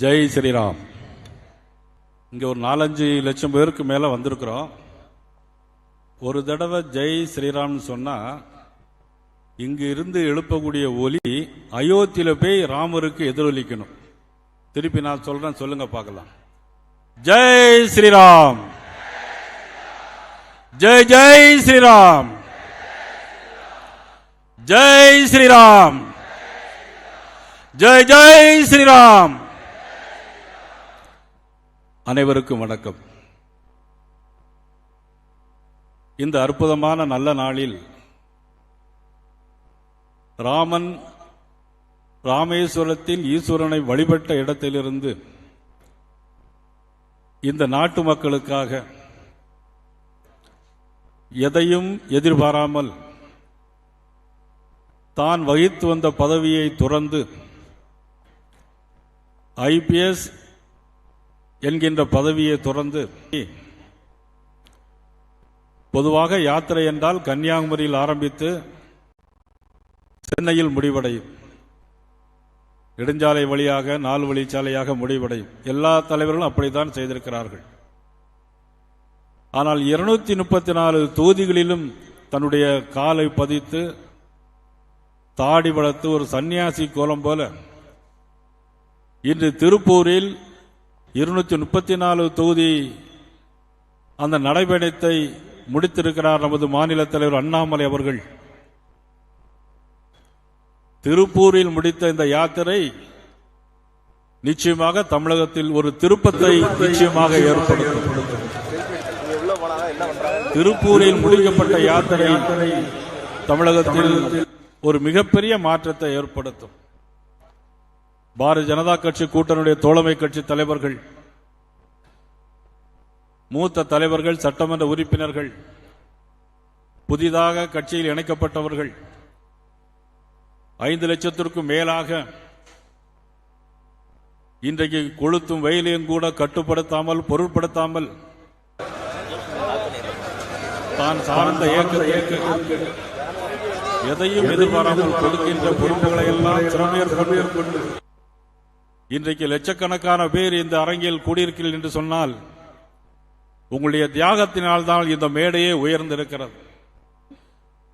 ஜெய் ஸ்ரீராம். இங்கே ஒரு நாலஞ்சு லட்சம் பேருக்கு மேலே வந்திருக்கிறோம். ஒரு தடவை ஜெய் ஸ்ரீராம்னு சொன்னால் இங்கு இருந்து எழுப்பக்கூடிய ஒலி அயோத்தியில் போய் ராமருக்கு எதிரொலிக்கணும். திருப்பி நான் சொல்கிறேன் சொல்லுங்க பார்க்கலாம். ஜெய் ஸ்ரீராம். ஜெய் ஜெய் ஸ்ரீராம். ஜெய் ஸ்ரீராம். ஜெய் ஜெய் ஸ்ரீராம். அனைவருக்கும் வணக்கம். இந்த அற்புதமான நல்ல நாளில் ராமன் ராமேஸ்வரத்தில் ஈஸ்வரனை வழிபட்ட இடத்திலிருந்து இந்த நாட்டு மக்களுக்காக எதையும் எதிர்பாராமல் தான் வகித்து வந்த பதவியை துறந்து ஐபிஎஸ் என்கின்ற பதவியை துறந்து பொதுவாக யாத்திரை என்றால் கன்னியாகுமரியில் ஆரம்பித்து சென்னையில் முடிவடையும். நெடுஞ்சாலை வழியாக நாலு வழிச்சாலையாக முடிவடையும். எல்லா தலைவர்களும் அப்படித்தான் செய்திருக்கிறார்கள். ஆனால் இருநூத்தி முப்பத்தி நாலு தொகுதிகளிலும் தன்னுடைய காலை பதித்து தாடி வளர்த்து ஒரு சன்னியாசி கோலம் போல இன்று திருப்பூரில் இருநூற்றி முப்பத்தி நாலு தொகுதி அந்த நடைபயணத்தை முடித்திருக்கிறார் நமது மாநில தலைவர் அண்ணாமலை அவர்கள். திருப்பூரில் முடித்த இந்த யாத்திரை நிச்சயமாக தமிழகத்தில் ஒரு திருப்பத்தை நிச்சயமாக ஏற்படுத்தும். திருப்பூரில் முடிக்கப்பட்ட யாத்திரை தமிழகத்தில் ஒரு மிகப்பெரிய மாற்றத்தை ஏற்படுத்தும். பாரதிய ஜனதா கட்சி கூட்டணியுடைய தோழமை கட்சி தலைவர்கள் மூத்த தலைவர்கள் சட்டமன்ற உறுப்பினர்கள் புதிதாக கட்சியில் இணைக்கப்பட்டவர்கள் ஐந்து லட்சத்திற்கும் மேலாக இன்றைக்கு கொளுத்தும் வெயிலையும் கூட கட்டுப்படுத்தாமல் பொருட்படுத்தாமல் தான் சார்ந்த இயக்க எதையும் எதிர்பாராமல் கொடுக்கின்ற பொறுப்புகளை எல்லாம் கொண்டு இன்றைக்கு லட்சக்கணக்கான பேர் இந்த அரங்கில் கூடியிருக்கிறீர்கள் என்று சொன்னால் உங்களுடைய தியாகத்தினால் தான் இந்த மேடையே உயர்ந்திருக்கிறது.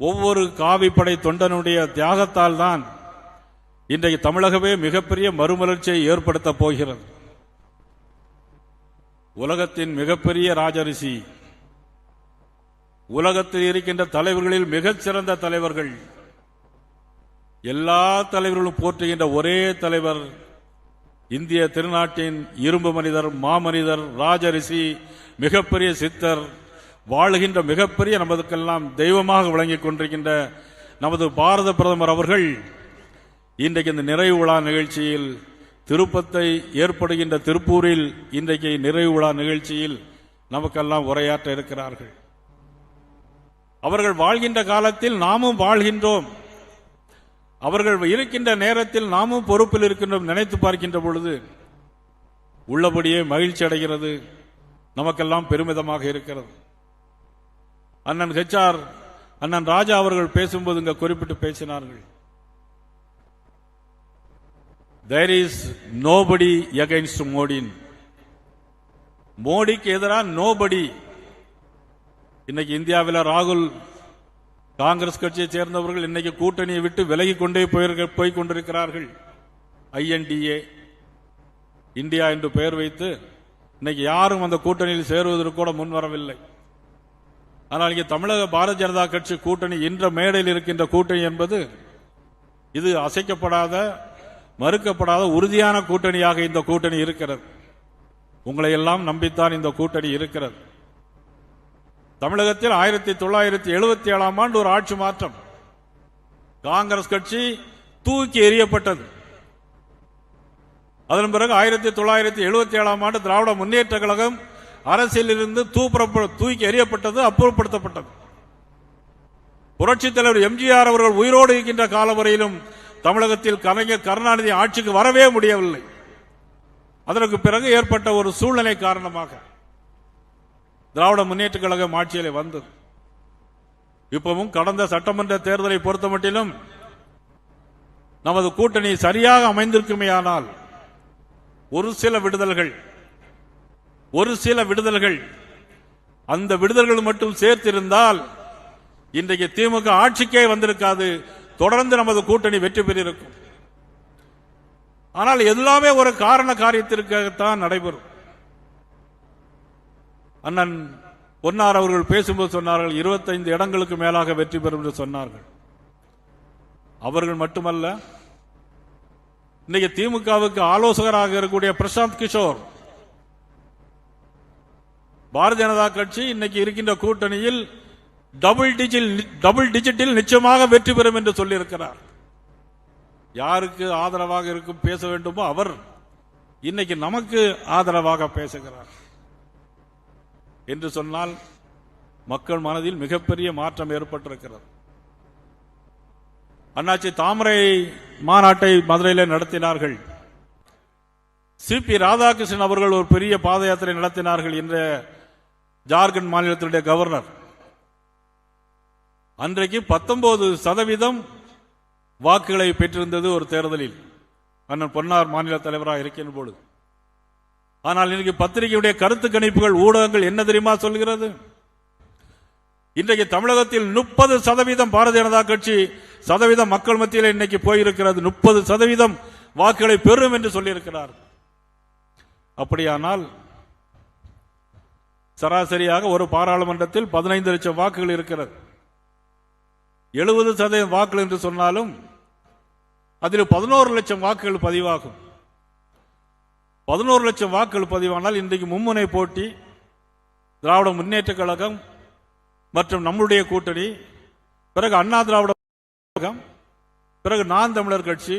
ஒவ்வொரு காவிப்படை தொண்டனுடைய தியாகத்தால் தான் இன்றைக்கு தமிழகமே மிகப்பெரிய மறுமலர்ச்சியை ஏற்படுத்தப் போகிறது. உலகத்தின் மிகப்பெரிய ராஜரிசி உலகத்தில் இருக்கின்ற தலைவர்களில் மிகச்சிறந்த தலைவர்கள் எல்லா தலைவர்களும் போற்றுகின்ற ஒரே தலைவர் இந்திய திருநாட்டின் இரும்பு மனிதர் மாமனிதர் ராஜரிசி மிகப்பெரிய சித்தர் வாழுகின்ற மிகப்பெரிய நமதுக்கெல்லாம் தெய்வமாக விளங்கிக் கொண்டிருக்கின்ற நமது பாரத பிரதமர் அவர்கள் இன்றைக்கு இந்த நிறைவு விழா நிகழ்ச்சியில் திருப்பத்தை ஏற்படுகின்ற திருப்பூரில் இன்றைக்கு நிறைவு விழா நிகழ்ச்சியில் நமக்கெல்லாம் உரையாற்ற இருக்கிறார்கள். அவர்கள் வாழ்கின்ற காலத்தில் நாமும் வாழ்கின்றோம். அவர்கள் இருக்கின்ற நேரத்தில் நாமும் பொறுப்பில் இருக்கின்றோம் நினைத்து பார்க்கின்ற பொழுது உள்ளபடியே மகிழ்ச்சி அடைகிறது. நமக்கெல்லாம் பெருமிதமாக இருக்கிறது. அண்ணன் ஹெச்ஆர் அண்ணன் ராஜா அவர்கள் பேசும்போது இங்க குறிப்பிட்டு பேசினார்கள். தேர் இஸ் நோபடி எகைன்ஸ்ட் மோடின் மோடிக்கு எதிராக நோபடி இன்னைக்கு இந்தியாவில் ராகுல் காங்கிரஸ் கட்சியை சேர்ந்தவர்கள் இன்னைக்கு கூட்டணியை விட்டு விலகி கொண்டே போயிருக்க- போய் கொண்டிருக்கிறார்கள் ஐஎன்டிஏ இந்தியா என்று பெயர் வைத்து இன்னைக்கு யாரும் அந்த கூட்டணியில் சேருவதற்கு கூட முன்வரவில்லை ஆனால் இங்கே தமிழக பாரதிய ஜனதா கட்சி கூட்டணி இன்ற மேடையில் இருக்கின்ற கூட்டணி என்பது இது அசைக்கப்படாத மறுக்கப்படாத உறுதியான கூட்டணியாக இந்த கூட்டணி இருக்கிறது. உங்களை எல்லாம் நம்பித்தான் இந்த கூட்டணி இருக்கிறது. தமிழகத்தில் ஆயிரத்தி தொள்ளாயிரத்தி எழுபத்தி ஏழாம் ஆண்டு ஒரு ஆட்சி மாற்றம். காங்கிரஸ் கட்சி தூக்கி எறியப்பட்டது. அதன் பிறகு ஆயிரத்தி தொள்ளாயிரத்தி எழுபத்தி ஏழாம் ஆண்டு திராவிட முன்னேற்ற கழகம் அரசியலிருந்து தூப்புறப்ப தூக்கி எறியப்பட்டது அப்புறப்படுத்தப்பட்டது. புரட்சித் தலைவர் எம்ஜிஆர் அவர்கள் உயிரோடு இருக்கின்ற கால வரையிலும் தமிழகத்தில் கலைஞர் கருணாநிதி ஆட்சிக்கு வரவே முடியவில்லை. அதற்கு பிறகு ஏற்பட்ட ஒரு சூழ்நிலை காரணமாக திராவிட முன்னேற்ற கழகம் ஆட்சியில் வந்தது இப்பவும் கடந்த சட்டமன்ற தேர்தலை பொறுத்தமட்டிலும் நமது கூட்டணி சரியாக அமைந்திருக்குமேயானால் ஒரு சில விடுதல்கள் ஒரு சில விடுதல்கள் அந்த விடுதல்கள் மட்டும் சேர்த்திருந்தால் இன்றைக்கு திமுக ஆட்சிக்கே வந்திருக்காது தொடர்ந்து நமது கூட்டணி வெற்றி பெற்றிருக்கும் ஆனால் எல்லாமே ஒரு காரண காரியத்திற்காகத்தான் நடைபெறும். அண்ணன் பொன்னார் அவர்கள் பேசும்போது சொன்னார்கள் 25 இடங்களுக்கு மேலாக வெற்றி பெறும் என்று சொன்னார்கள். அவர்கள் மட்டுமல்ல இன்னைக்கு திமுகவுக்கு ஆலோசகராக இருக்கக்கூடிய பிரசாந்த் கிஷோர் பாரதிய ஜனதா கட்சி இன்னைக்கு இருக்கின்ற கூட்டணியில் டபுள் டிஜிட் டபுள் டிஜிட்டில் நிச்சயமாக வெற்றி பெறும் என்று சொல்லியிருக்கிறார். யாருக்கு ஆதரவாக இருக்கும் பேச வேண்டுமோ அவர் இன்னைக்கு நமக்கு ஆதரவாக பேசுகிறார். என்று சொன்னால் மக்கள் மனதில் மிகப்பெரிய மாற்றம் ஏற்பட்டிருக்கிறது. அண்ணாச்சி தாமரை மாநாட்டை மதுரையில் நடத்தினார்கள். சிபி ராதாகிருஷ்ணன் அவர்கள் ஒரு பெரிய பாத யாத்திரை நடத்தினார்கள் என்ற ஜார்க்கண்ட் மாநிலத்தினுடைய கவர்னர். அன்றைக்கு பத்தொன்பது சதவீதம் வாக்குகளை பெற்றிருந்தது ஒரு தேர்தலில். அண்ணன் பொன்னார் மாநில தலைவராக இருக்கின்ற பொழுது ஆனால் இன்னைக்கு பத்திரிகையுடைய கருத்து கணிப்புகள் ஊடகங்கள் என்ன தெரியுமா சொல்கிறது இன்றைக்கு தமிழகத்தில் முப்பது சதவீதம் பாரதிய ஜனதா கட்சி சதவீதம் மக்கள் மத்தியில் இன்னைக்கு போயிருக்கிறது. முப்பது சதவீதம் வாக்குகளை பெறும் என்று சொல்லியிருக்கிறார். அப்படியானால் சராசரியாக ஒரு பாராளுமன்றத்தில் பதினைந்து லட்சம் வாக்குகள் இருக்கிறது. எழுபது சதவீதம் வாக்குகள் என்று சொன்னாலும் அதில் பதினோரு லட்சம் வாக்குகள் பதிவாகும். பதினோரு லட்சம் வாக்குகள் பதிவானால் இன்றைக்கு மும்முனை போட்டி திராவிட முன்னேற்ற கழகம் மற்றும் நம்முடைய கூட்டணி பிறகு அண்ணா திராவிட கழகம் பிறகு நான் தமிழர் கட்சி.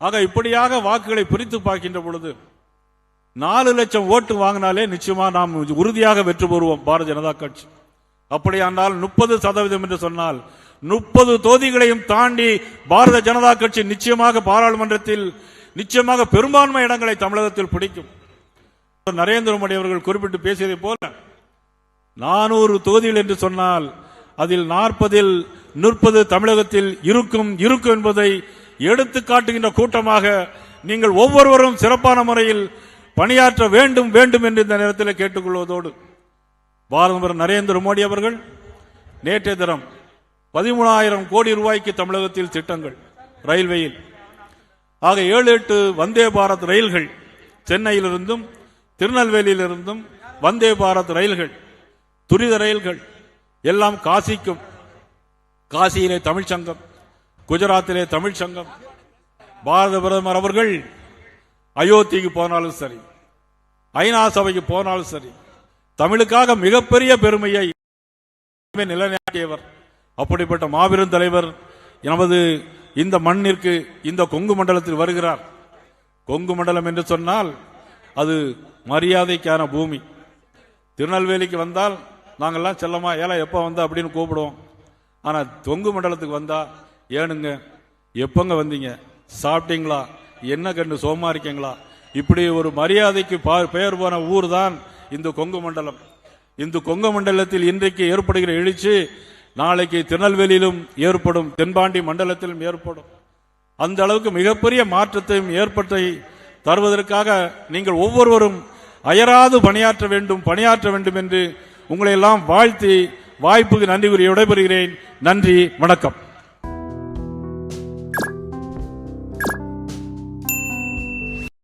ஆக இப்படியாக வாக்குகளை பிரித்து பார்க்கின்ற பொழுது நாலு லட்சம் ஓட்டு வாங்கினாலே நிச்சயமா நாம் உறுதியாக வெற்றி பெறுவோம் பாரதிய ஜனதா கட்சி. அப்படியானால் முப்பது சதவீதம் என்று சொன்னால் முப்பது தொகுதிகளையும் தாண்டி பாரதிய ஜனதா கட்சி நிச்சயமாக பாராளுமன்றத்தில் நிச்சயமாக பெரும்பான்மை இடங்களை தமிழகத்தில் பிடிக்கும். நரேந்திர மோடி அவர்கள் குறிப்பிட்டு பேசியதை போல நானூறு தொகுதிகள் என்று சொன்னால் அதில் நாற்பதில் நிற்பது தமிழகத்தில் இருக்கும் இருக்கும் என்பதை எடுத்து காட்டுகின்ற கூட்டமாக நீங்கள் ஒவ்வொருவரும் சிறப்பான முறையில் பணியாற்ற வேண்டும் வேண்டும் என்று இந்த நேரத்தில் கேட்டுக்கொள்வதோடு பாரதமர் நரேந்திர மோடி அவர்கள் நேற்றைய தினம் பதிமூணாயிரம் கோடி ரூபாய்க்கு தமிழகத்தில் திட்டங்கள் ரயில்வேயில். ஆக ஏழு எட்டு வந்தே பாரத் ரயில்கள் சென்னையிலிருந்தும் திருநெல்வேலியிலிருந்தும் வந்தே பாரத் ரயில்கள் துரித ரயில்கள் எல்லாம் காசிக்கும். காசியிலே தமிழ்ச் சங்கம் குஜராத்திலே தமிழ்ச் சங்கம் பாரத பிரதமர் அவர்கள் அயோத்திக்கு போனாலும் சரி ஐநா சபைக்கு போனாலும் சரி தமிழுக்காக மிகப்பெரிய பெருமையை நிலைநாட்டியவர் அப்படிப்பட்ட மாபெரும் தலைவர் நமது இந்த மண்ணிற்கு இந்த கொங்கு மண்டலத்தில் வருகிறார். கொங்கு மண்டலம் என்று சொன்னால் அது மரியாதைக்கான பூமி. திருநெல்வேலிக்கு வந்தால் நாங்கள்லாம் செல்லமா ஏலா எப்போ வந்தா அப்படின்னு கூப்பிடுவோம். ஆனால் கொங்கு மண்டலத்துக்கு வந்தா ஏனுங்க எப்போங்க வந்தீங்க? சாப்பிட்டீங்களா? என்ன கண்டு சோமா இருக்கீங்களா இப்படி ஒரு மரியாதைக்கு பா- பெயர் போன ஊர் தான் இந்த கொங்கு மண்டலம். இந்த கொங்கு மண்டலத்தில் இன்றைக்கு ஏற்படுகிற எழுச்சி நாளைக்கு திருநெல்வேலியிலும் ஏற்படும் தென்பாண்டி மண்டலத்திலும் ஏற்படும். அந்த அளவுக்கு மிகப்பெரிய மாற்றத்தையும் ஏற்பட்டை தருவதற்காக நீங்கள் ஒவ்வொருவரும் அயராது பணியாற்ற வேண்டும் பணியாற்ற வேண்டும் என்று உங்களை எல்லாம் வாழ்த்தி வாய்ப்புக்கு நன்றி கூறி விடைபெறுகிறேன். நன்றி வணக்கம்.